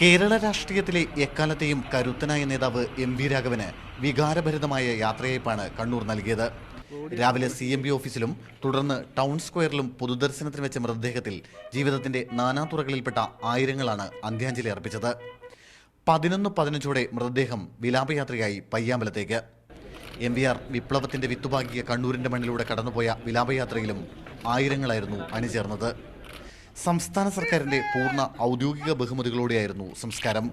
കേരള രാഷ്ട്രീയത്തിലെ എക്കാലത്തെയും കരുത്തനായ നേതാവ് എം വി രാഘവന് വികാരഭരിതമായ യാത്രയയപ്പാണ് കണ്ണൂർ നൽകിയത്. രാവിലെ സി എം ബി ഓഫീസിലും തുടർന്ന് ടൗൺ സ്ക്വയറിലും പൊതുദർശനത്തിന് വെച്ച മൃതദേഹത്തിൽ ജീവിതത്തിന്റെ നാനാതുറകളിൽപ്പെട്ട ആയിരങ്ങളാണ് അന്ത്യാഞ്ജലി അർപ്പിച്ചത്. പതിനൊന്ന് പതിനഞ്ചോടെ മൃതദേഹം വിലാപയാത്രയായി പയ്യാമ്പലത്തേക്ക്. എം വി ആർ വിപ്ലവത്തിന്റെ വിത്തുപാകിയ കണ്ണൂരിന്റെ മണ്ണിലൂടെ കടന്നുപോയ വിലാപയാത്രയിലും ആയിരങ്ങളായിരുന്നു അണിചേർന്നത്. സംസ്ഥാന സർക്കാരിന്റെ പൂർണ ഔദ്യോഗിക ബഹുമതികളോടെയായിരുന്നു സംസ്കാരം!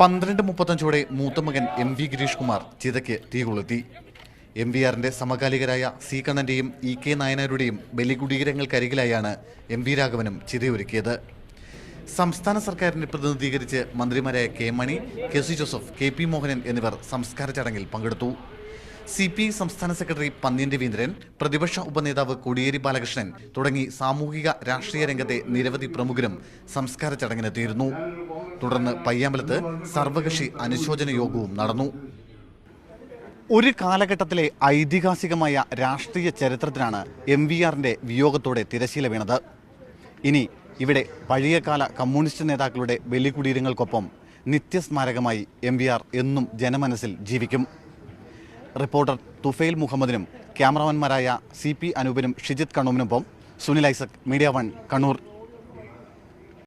പന്ത്രണ്ട് മുപ്പത്തഞ്ചോടെ മൂത്തമകൻ എം വി ഗിരീഷ് കുമാർ ചിതയ്ക്ക് തീ കൊളുത്തി എം വി ആറിന്റെ സമകാലികരായ സി കണ്ണന്റെയും ഇ കെ നായനാരുടെയും ബലികുടീരങ്ങൾക്കരികിലായാണ് എം വി രാഘവനും ചിതയൊരുക്കിയത്. സംസ്ഥാന സർക്കാരിനെ പ്രതിനിധീകരിച്ച് മന്ത്രിമാരായ K Mani K C Joseph K P Mohanan എന്നിവർ സംസ്കാര ചടങ്ങിൽ പങ്കെടുത്തു. സി പി ഐ സംസ്ഥാന സെക്രട്ടറി പന്ന്യൻ രവീന്ദ്രൻ പ്രതിപക്ഷ ഉപനേതാവ് കോടിയേരി ബാലകൃഷ്ണൻ തുടങ്ങി സാമൂഹിക രാഷ്ട്രീയ രംഗത്തെ നിരവധി പ്രമുഖരും സംസ്കാര ചടങ്ങിനെത്തിയിരുന്നു. തുടർന്ന് പയ്യാമ്പലത്ത് സർവകക്ഷി അനുശോചന യോഗവും നടന്നു. ഒരു കാലഘട്ടത്തിലെ ഐതിഹാസികമായ രാഷ്ട്രീയ ചരിത്രത്തിനാണ് എം വി ആറിന്റെ വിയോഗത്തോടെ തിരശീല വീണത്. ഇനി ഇവിടെ പഴയകാല കമ്മ്യൂണിസ്റ്റ് നേതാക്കളുടെ ബലികുടീരങ്ങൾക്കൊപ്പം നിത്യസ്മാരകമായി എം വി ആർ എന്നും ജനമനസ്സിൽ ജീവിക്കും. റിപ്പോർട്ടർ തുഫൈൽ മുഹമ്മദിനും ക്യാമറമാൻമാരായ സി പി അനൂപിനും Shijith കണ്ണൂമിനൊപ്പം Sunil Isaac media one Kannur.